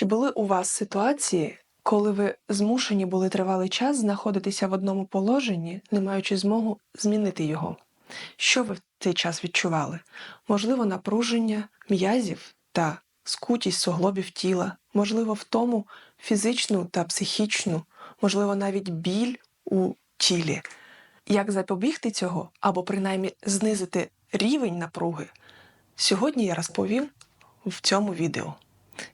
Чи були у вас ситуації, коли ви змушені були тривалий час знаходитися в одному положенні, не маючи змогу змінити його? Що ви в цей час відчували? Можливо, напруження м'язів та скутість суглобів тіла, можливо, втому фізичну та психічну, можливо, навіть біль у тілі. Як запобігти цього або принаймні знизити рівень напруги? Сьогодні я розповім в цьому відео.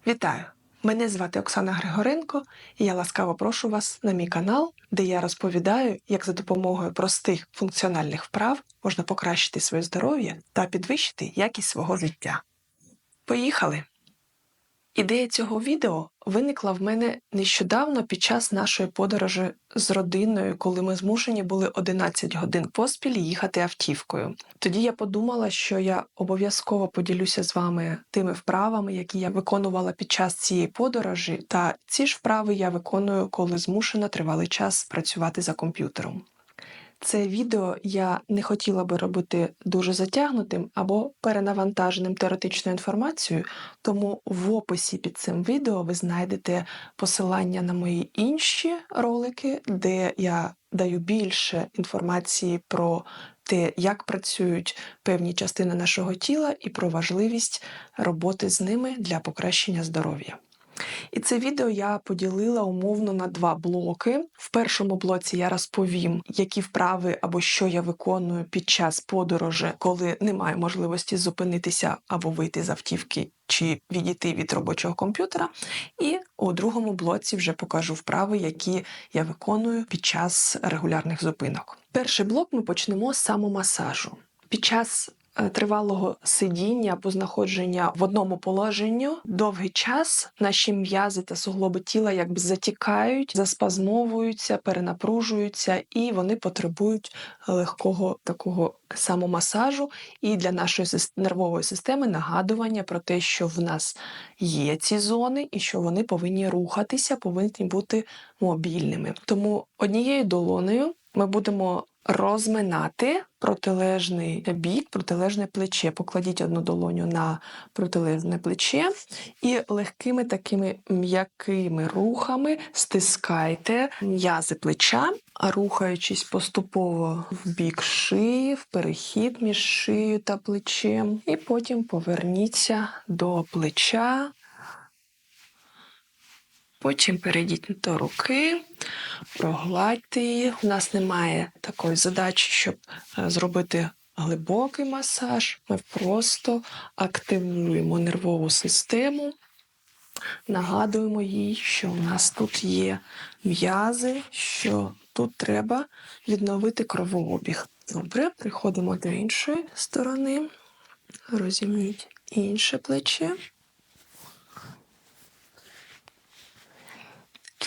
Вітаю! Мене звати Оксана Григоренко, і я ласкаво прошу вас на мій канал, де я розповідаю, як за допомогою простих функціональних вправ можна покращити своє здоров'я та підвищити якість свого життя. Поїхали! Ідея цього відео виникла в мене нещодавно під час нашої подорожі з родиною, коли ми змушені були 11 годин поспіль їхати автівкою. Тоді я подумала, що я обов'язково поділюся з вами тими вправами, які я виконувала під час цієї подорожі, та ці ж вправи я виконую, коли змушена тривалий час працювати за комп'ютером. Це відео я не хотіла би робити дуже затягнутим або перенавантаженим теоретичною інформацією, тому в описі під цим відео ви знайдете посилання на мої інші ролики, де я даю більше інформації про те, як працюють певні частини нашого тіла, і про важливість роботи з ними для покращення здоров'я. І це відео я поділила умовно на два блоки. В першому блоці я розповім, які вправи або що я виконую під час подорожі, коли немає можливості зупинитися або вийти з автівки чи відійти від робочого комп'ютера. І у другому блоці вже покажу вправи, які я виконую під час регулярних зупинок. Перший блок ми почнемо з самомасажу. Під час тривалого сидіння або знаходження в одному положенні довгий час наші м'язи та суглоби тіла якби затікають, заспазмовуються, перенапружуються, і вони потребують легкого такого самомасажу. І для нашої нервової системи нагадування про те, що в нас є ці зони, і що вони повинні рухатися, повинні бути мобільними. Тому однією долонею ми будемо розминати протилежний бік, протилежне плече. Покладіть одну долоню на протилежне плече і легкими такими м'якими рухами стискайте м'язи плеча, рухаючись поступово в бік шиї, в перехід між шиєю та плечем, і потім поверніться до плеча. Потім перейдіть до руки, прогладьте її. У нас немає такої задачі, щоб е, зробити глибокий масаж. Ми просто активуємо нервову систему, нагадуємо їй, що у нас тут є м'язи, що тут треба відновити кровообіг. Добре, приходимо до іншої сторони, розімніть інше плече.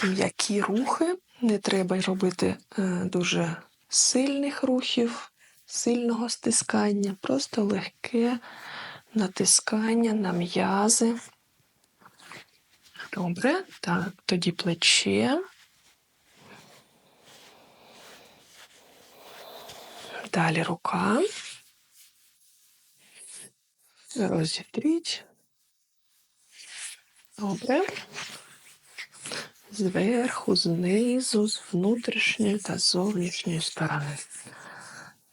М'які рухи. Не треба робити е, дуже сильних рухів, сильного стискання, просто легке натискання на м'язи. Добре, так, тоді плече. Далі рука. Розітріть. Добре зверху, знизу, з внутрішньої та зовнішньої сторони.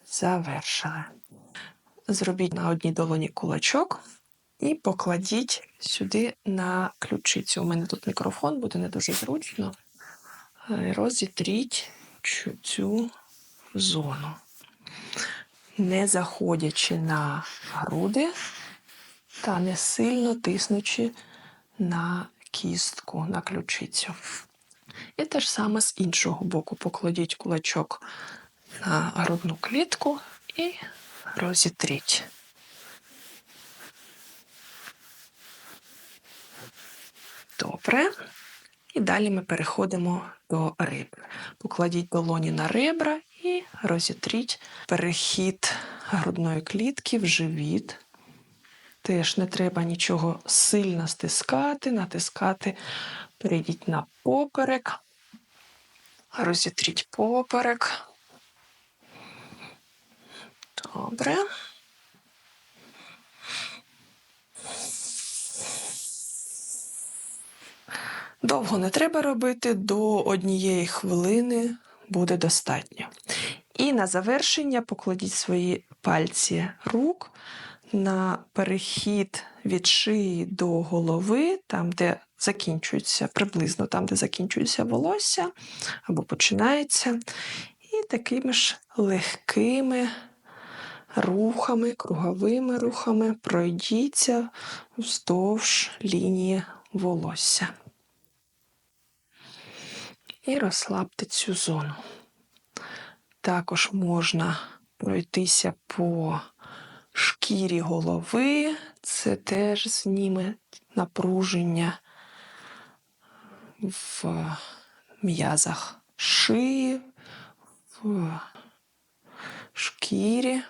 Завершили. Зробіть на одній долоні кулачок і покладіть сюди на ключицю. У мене тут мікрофон, буде не дуже зручно. Е, Розітріть цю- зону, не заходячи на груди та не сильно тиснучи на кістку, на ключицю. І те ж саме з іншого боку покладіть кулачок на грудну клітку і розітріть. Добре. І далі ми переходимо до ребр. Покладіть долоні на ребра і розітріть перехід грудної клітки в живіт. Теж не треба нічого сильно стискати, натискати. Перейдіть на поперек, розітріть поперек. Добре. Довго не треба робити, до однієї хвилини буде достатньо. І на завершення покладіть свої пальці рук на перехід від шиї до голови, там, де закінчується, приблизно там, де закінчується волосся або починається. І такими ж легкими рухами, круговими рухами пройдіться вздовж лінії волосся. І розслабте цю зону. Також можна пройтися по шкірі голови, це теж зніме напруження в м'язах шиї, в шкірі.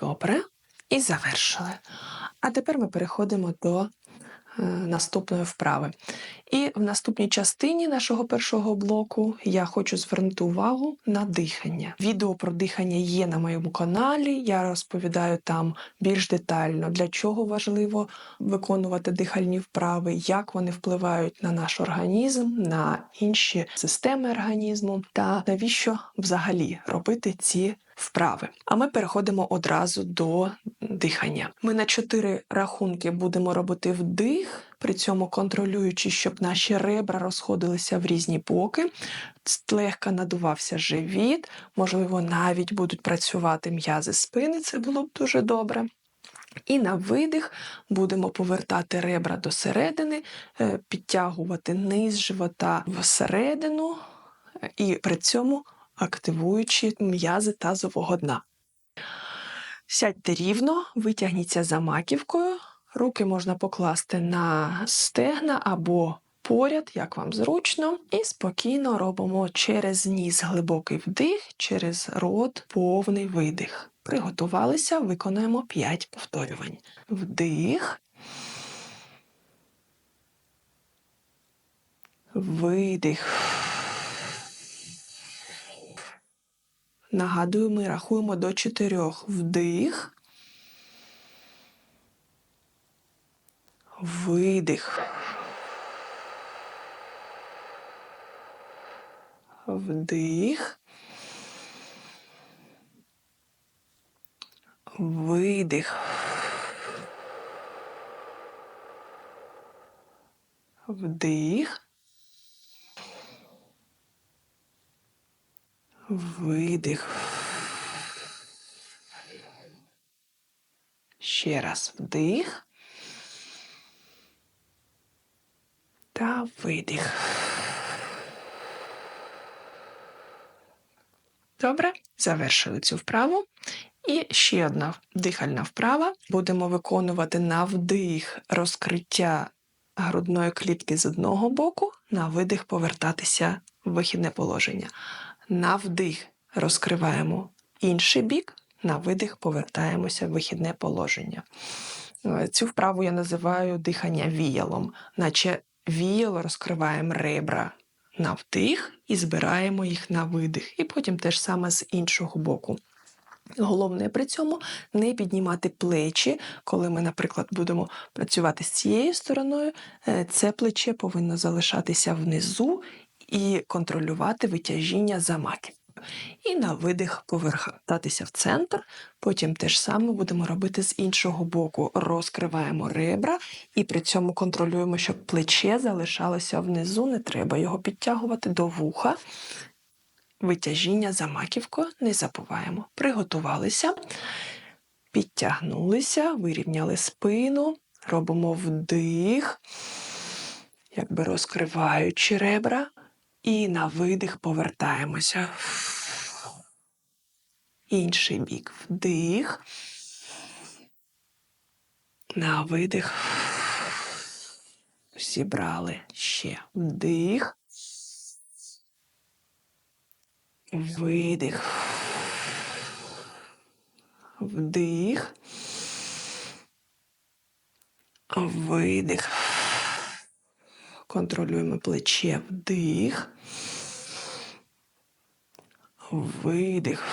Добре. І завершили. А тепер ми переходимо до е, наступної вправи. І в наступній частині нашого першого блоку я хочу звернути увагу на дихання. Відео про дихання є на моєму каналі. Я розповідаю там більш детально, для чого важливо виконувати дихальні вправи, як вони впливають на наш організм, на інші системи організму, та навіщо взагалі робити ці вправи. А ми переходимо одразу до дихання. Ми на чотири рахунки будемо робити вдих, при цьому контролюючи, щоб наші ребра розходилися в різні боки, легко надувався живіт, можливо, навіть будуть працювати м'язи спини, це було б дуже добре. І на видих будемо повертати ребра до середини, е, підтягувати низ живота всередину, і при цьому активуючи м'язи тазового дна. Сядьте рівно, витягніться за маківкою, руки можна покласти на стегна або поряд, як вам зручно, і спокійно робимо через ніс глибокий вдих, через рот повний видих. Приготувалися, виконуємо 5 повторювань. Вдих. Видих. Нагадую, ми рахуємо до чотирьох. Вдих. Видих. Вдих. Видих. Вдих. Видих. Ще раз вдих. Та видих. Добре, завершили цю вправу. І ще одна дихальна вправа. Будемо виконувати на вдих розкриття грудної клітки з одного боку, на видих повертатися в вихідне положення. На вдих розкриваємо інший бік, на видих повертаємося в вихідне положення. Е, Цю вправу я називаю дихання віялом, наче віяло розкриваємо ребра на вдих і збираємо їх на видих. І потім теж саме з іншого боку. Головне при цьому не піднімати плечі, коли ми, наприклад, будемо працювати з цією стороною, е, це плече повинно залишатися внизу і контролювати витяжіння за. І на видих повертатися в центр. Потім те ж саме будемо робити з іншого боку. Розкриваємо ребра і при цьому контролюємо, щоб плече залишалося внизу, не треба його підтягувати до вуха. Витяжіння за маківкою не забуваємо. Приготувалися, підтягнулися, вирівняли спину, робимо вдих, якби розкриваючи ребра, і на видих повертаємося. Інший бік вдих. На видих. Зібрали ще вдих. Видих. Вдих. Видих. Контролюємо плече. Вдих. Видих.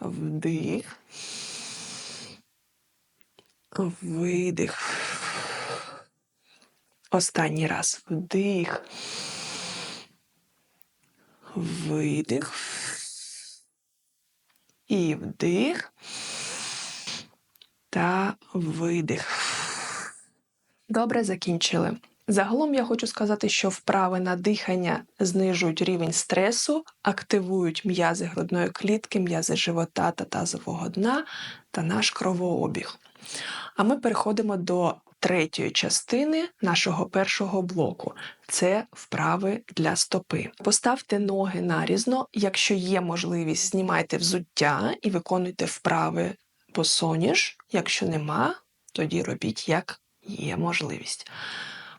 Вдих. Видих. Останній раз вдих. Видих. І вдих. Та видих. Добре, закінчили. Загалом я хочу сказати, що вправи на дихання знижують рівень стресу, активують м'язи грудної клітки, м'язи живота та тазового дна та наш кровообіг. А ми переходимо до третьої частини нашого першого блоку це вправи для стопи. Поставте ноги нарізно, якщо є можливість, знімайте взуття і виконуйте вправи босоніж. Якщо нема, тоді робіть як є можливість.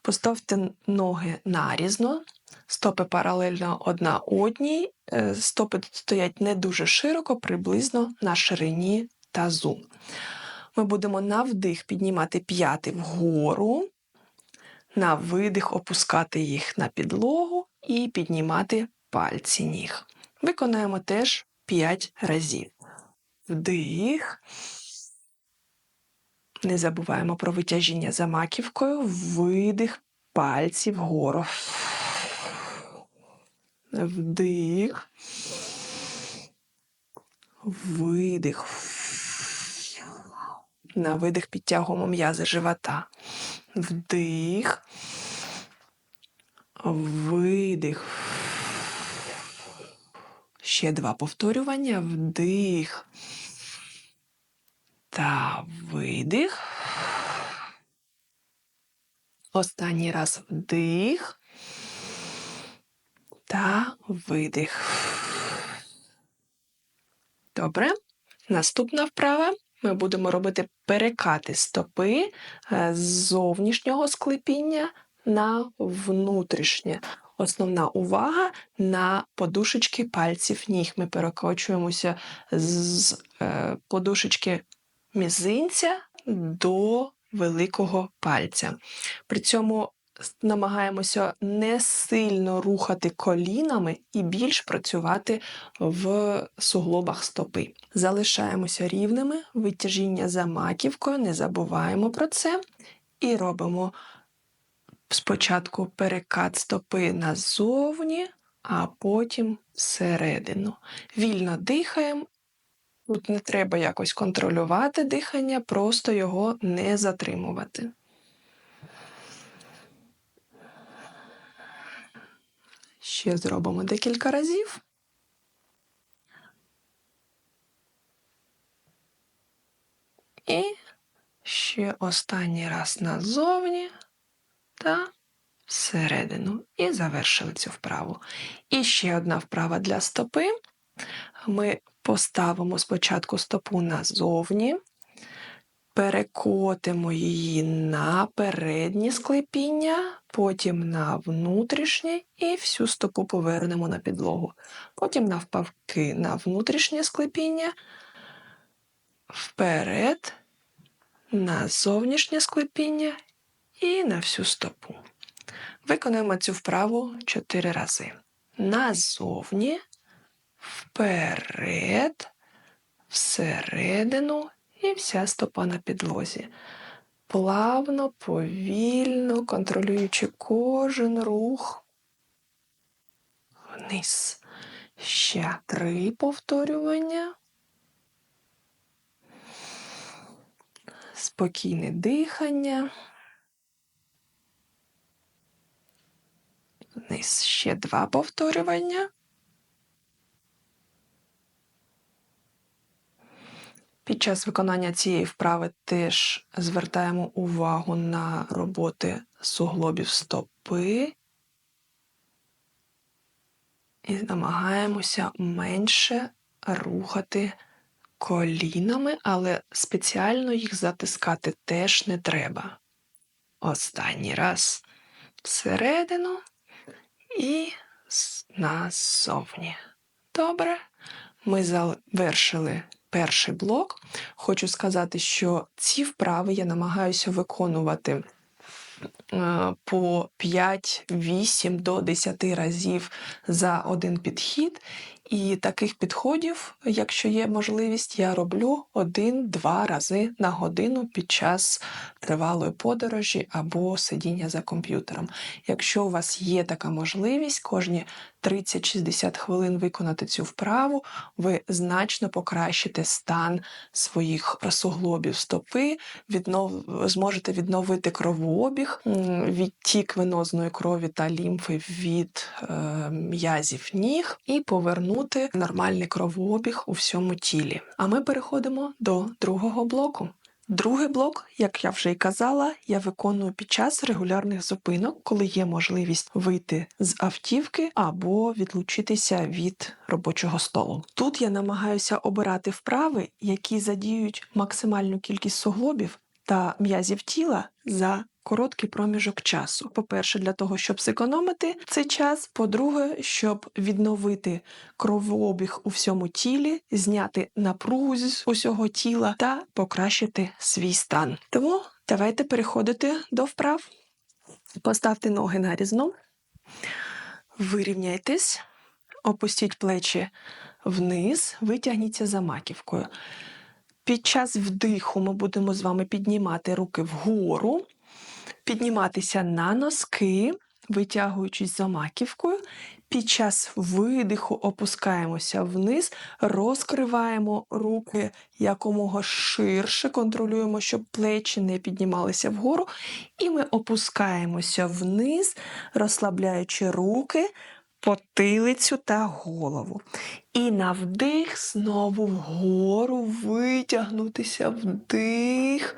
Поставте ноги нарізно, стопи паралельно одна одній, е, стопи стоять не дуже широко, приблизно на ширині тазу. Ми будемо на вдих піднімати п'яти вгору, на видих опускати їх на підлогу і піднімати пальці ніг. Виконаємо теж 5 разів. Вдих. Не забуваємо про витяжіння за маківкою, видих пальці вгору. Вдих. Видих. На видих підтягуємо м'язи живота. Вдих. Видих. Ще два повторювання. Вдих. Та видих. Останній раз вдих. Та видих. Добре. Наступна вправа. Ми будемо робити перекати стопи е, з зовнішнього склепіння на внутрішнє. Основна увага на подушечки пальців ніг. Ми перекочуємося з е, подушечки мізинця до великого пальця. При цьому намагаємося не сильно рухати колінами і більш працювати в суглобах стопи. Залишаємося рівними, витяжіння за маківкою, не забуваємо про це. І робимо спочатку перекат стопи назовні, а потім всередину. Вільно дихаємо. Тут не треба якось контролювати дихання, просто його не затримувати. Ще зробимо декілька разів. І ще останній раз назовні та всередину. І завершили цю вправу. І ще одна вправа для стопи. Ми поставимо спочатку стопу назовні, перекотимо її на переднє склепіння, потім на внутрішнє і всю стопу повернемо на підлогу. Потім, навпаки, на внутрішнє склепіння, вперед, на зовнішнє склепіння і на всю стопу. Виконуємо цю вправу 4 рази. Назовні, вперед, всередину і вся стопа на підлозі. Плавно, повільно, контролюючи кожен рух. Вниз. Ще три повторювання. Спокійне дихання. Вниз ще два повторювання. Під час виконання цієї вправи теж звертаємо увагу на роботи суглобів стопи і намагаємося менше рухати колінами, але спеціально їх затискати теж не треба. Останній раз всередину і назовні. Добре, ми завершили перший блок. Хочу сказати, що ці вправи я намагаюся виконувати е, по 5, 8 до 10 разів за один підхід. І таких підходів, якщо є можливість, я роблю один-два рази на годину під час тривалої подорожі або сидіння за комп'ютером. Якщо у вас є така можливість, кожні 30-60 хвилин виконати цю вправу, ви значно покращите стан своїх суглобів стопи, віднов... зможете відновити кровообіг, відтік венозної крові та лімфи від е, м'язів ніг і повернути нормальний кровообіг у всьому тілі. А ми переходимо до другого блоку. Другий блок, як я вже й казала, я виконую під час регулярних зупинок, коли є можливість вийти з автівки або відлучитися від робочого столу. Тут я намагаюся обирати вправи, які задіють максимальну кількість суглобів та м'язів тіла за короткий проміжок часу. По-перше, для того, щоб зекономити цей час. По-друге, щоб відновити кровообіг у всьому тілі, зняти напругу з усього тіла та покращити свій стан. Тому давайте переходити до вправ. Поставте ноги нарізно, вирівняйтесь, опустіть плечі вниз, витягніться за маківкою. Під час вдиху ми будемо з вами піднімати руки вгору, підніматися на носки, витягуючись за маківкою. Під час видиху опускаємося вниз, розкриваємо руки якомога ширше, контролюємо, щоб плечі не піднімалися вгору. І ми опускаємося вниз, розслабляючи руки, потилицю та голову. І на вдих знову вгору витягнутися вдих,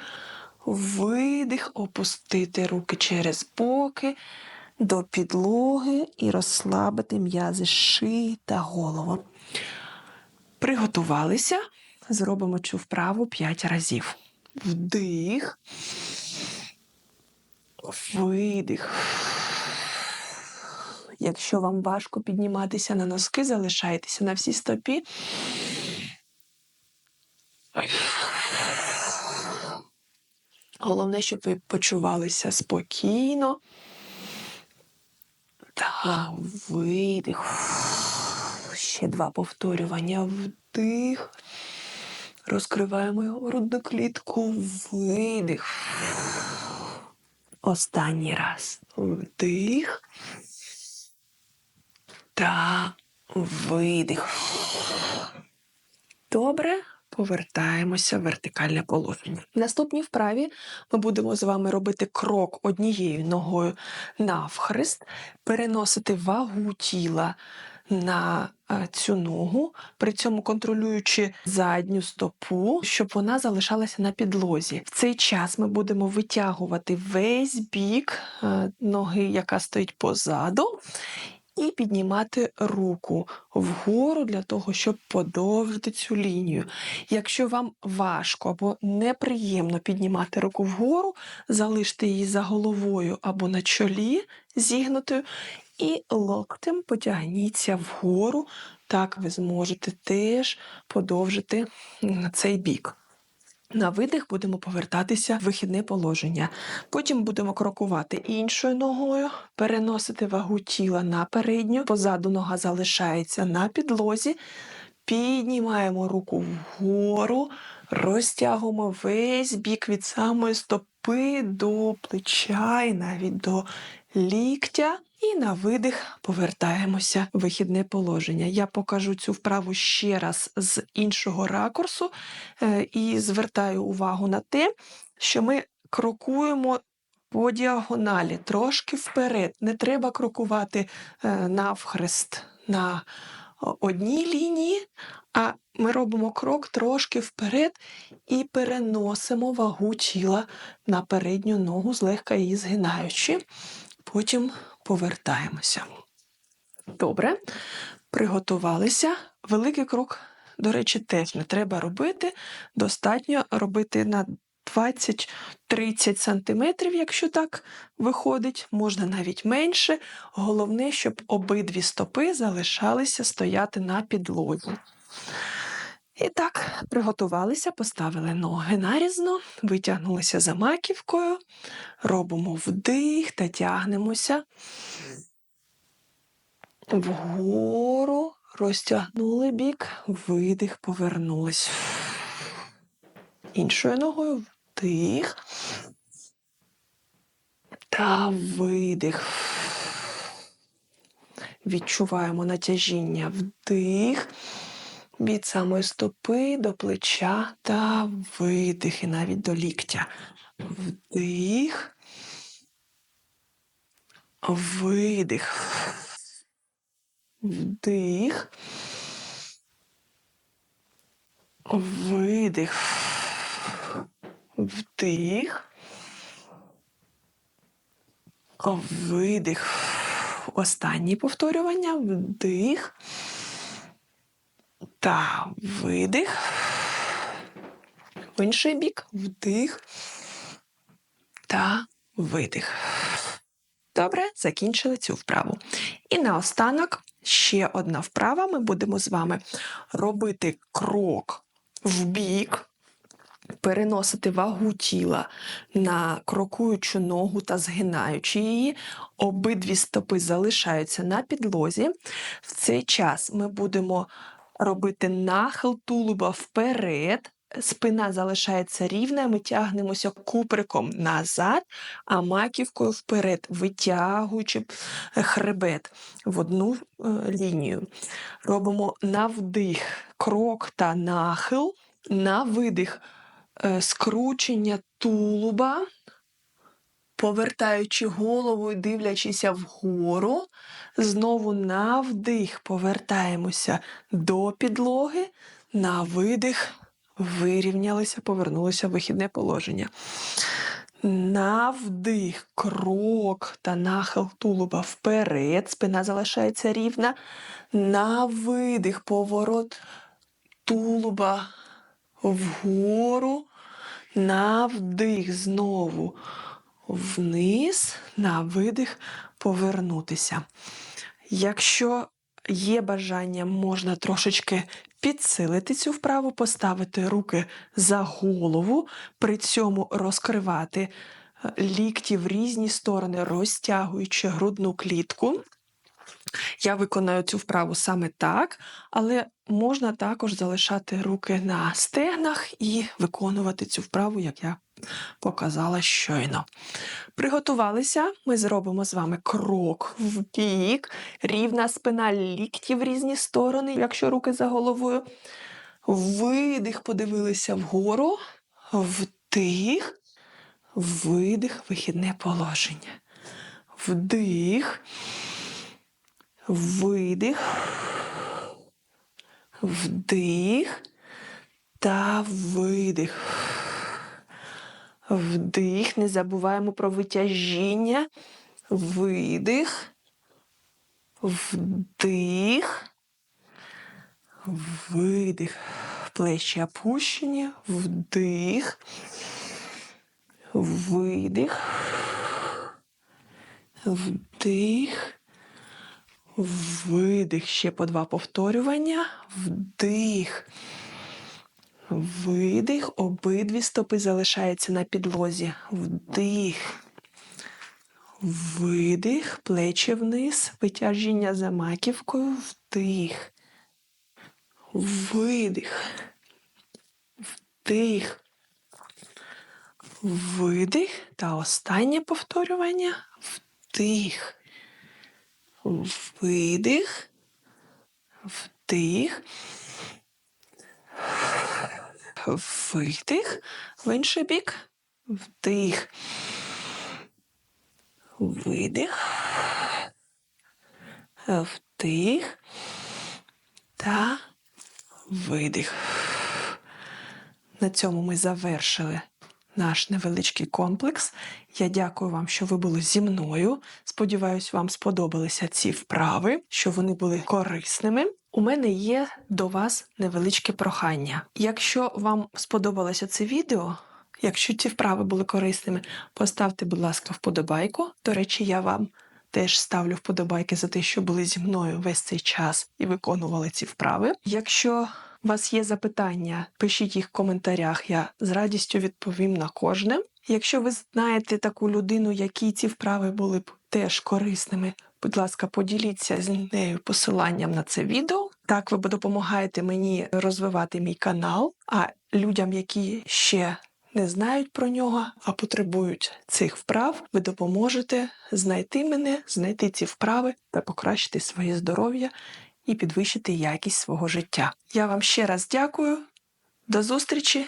видих, опустити руки через боки до підлоги і розслабити м'язи шиї та голову. Приготувалися. Зробимо цю вправу 5 разів. Вдих. Видих. Якщо вам важко підніматися на носки, залишайтеся на всій стопі. Головне, щоб ви почувалися спокійно. Та видих. Ще два повторювання. Вдих. Розкриваємо його грудну клітку. Видих. Останній раз. Вдих. Та видих. Добре. Повертаємося в вертикальне положення. В наступній вправі ми будемо з вами робити крок однією ногою навхрест, переносити вагу тіла на е, цю ногу, при цьому контролюючи задню стопу, щоб вона залишалася на підлозі. В цей час ми будемо витягувати весь бік е, ноги, яка стоїть позаду. І піднімати руку вгору для того, щоб подовжити цю лінію. Якщо вам важко або неприємно піднімати руку вгору, залиште її за головою або на чолі зігнутою, і локтем потягніться вгору. Так ви зможете теж подовжити цей бік. На видих будемо повертатися в вихідне положення. Потім будемо крокувати іншою ногою, переносити вагу тіла на передню. Позаду нога залишається на підлозі. Піднімаємо руку вгору, розтягуємо весь бік від самої стопи до плеча і навіть до ліктя. І на видих повертаємося в вихідне положення. Я покажу цю вправу ще раз з іншого ракурсу е, і звертаю увагу на те, що ми крокуємо по діагоналі, трошки вперед. Не треба крокувати е, навхрест на одній лінії, а ми робимо крок трошки вперед і переносимо вагу тіла на передню ногу, злегка її згинаючи. Потім повертаємося. Добре, приготувалися. Великий крок, до речі, теж не треба робити. Достатньо робити на 20-30 сантиметрів, якщо так виходить, можна навіть менше. Головне, щоб обидві стопи залишалися стояти на підлозі. І так, приготувалися, поставили ноги нарізно, витягнулися за маківкою, робимо вдих та тягнемося вгору, розтягнули бік, видих, повернулись. Іншою ногою вдих. Та видих. Відчуваємо натяжіння вдих. Від самої стопи до плеча та видих, і навіть до ліктя. Вдих. Видих. Вдих. Видих. Вдих. Видих. Останнє повторювання. Вдих. Та видих. В інший бік. Вдих. Та видих. Добре, закінчили цю вправу. І наостанок ще одна вправа. Ми будемо з вами робити крок в бік, переносити вагу тіла на крокуючу ногу та згинаючи її. Обидві стопи залишаються на підлозі. В цей час ми будемо робити нахил тулуба вперед. Спина залишається рівна, ми тягнемося куприком назад, а маківкою вперед, витягуючи хребет в одну е, лінію. Робимо на вдих крок та нахил, на видих е, скручення тулуба, повертаючи голову і дивлячися вгору. Знову на вдих повертаємося до підлоги, на видих вирівнялися, повернулися в вихідне положення. На вдих, крок та нахил тулуба вперед, спина залишається рівна. На видих, поворот тулуба вгору, на вдих знову вниз, на видих повернутися. Якщо є бажання, можна трошечки підсилити цю вправу, поставити руки за голову, при цьому розкривати е, лікті в різні сторони, розтягуючи грудну клітку. Я виконаю цю вправу саме так, але можна також залишати руки на стегнах і виконувати цю вправу, як я показала щойно. Приготувалися, ми зробимо з вами крок в бік, рівна спина, лікті в різні сторони, якщо руки за головою. Видих, подивилися вгору, вдих, видих, вихідне положення. Вдих, видих, вдих та видих. Вдих, не забуваємо про витяжіння. Видих. Вдих. Видих. Плечі опущені. Вдих. Видих. Вдих. Видих. Ще по два повторювання. Вдих. Видих, обидві стопи залишаються на підлозі. Вдих. Видих, плечі вниз, витяжіння за маківкою, вдих. Видих. Вдих. Видих. Та останнє повторювання. Вдих. Видих. Вдих. Видих. В інший бік. Вдих. Видих. Вдих. Та видих. На цьому ми завершили наш невеличкий комплекс. Я дякую вам, що ви були зі мною. Сподіваюсь, вам сподобалися ці вправи, що вони були корисними. У мене є до вас невеличке прохання. Якщо вам сподобалося це відео, якщо ці вправи були корисними, поставте, будь ласка, вподобайку. До речі, я вам теж ставлю вподобайки за те, що були зі мною весь цей час і виконували ці вправи. Якщо у вас є запитання, пишіть їх в коментарях, я з радістю відповім на кожне. Якщо ви знаєте таку людину, якій ці вправи були б теж корисними, будь ласка, поділіться з нею посиланням на це відео. Так ви допомагаєте мені розвивати мій канал, а людям, які ще не знають про нього, а потребують цих вправ, ви допоможете знайти мене, знайти ці вправи та покращити своє здоров'я і підвищити якість свого життя. Я вам ще раз дякую. До зустрічі!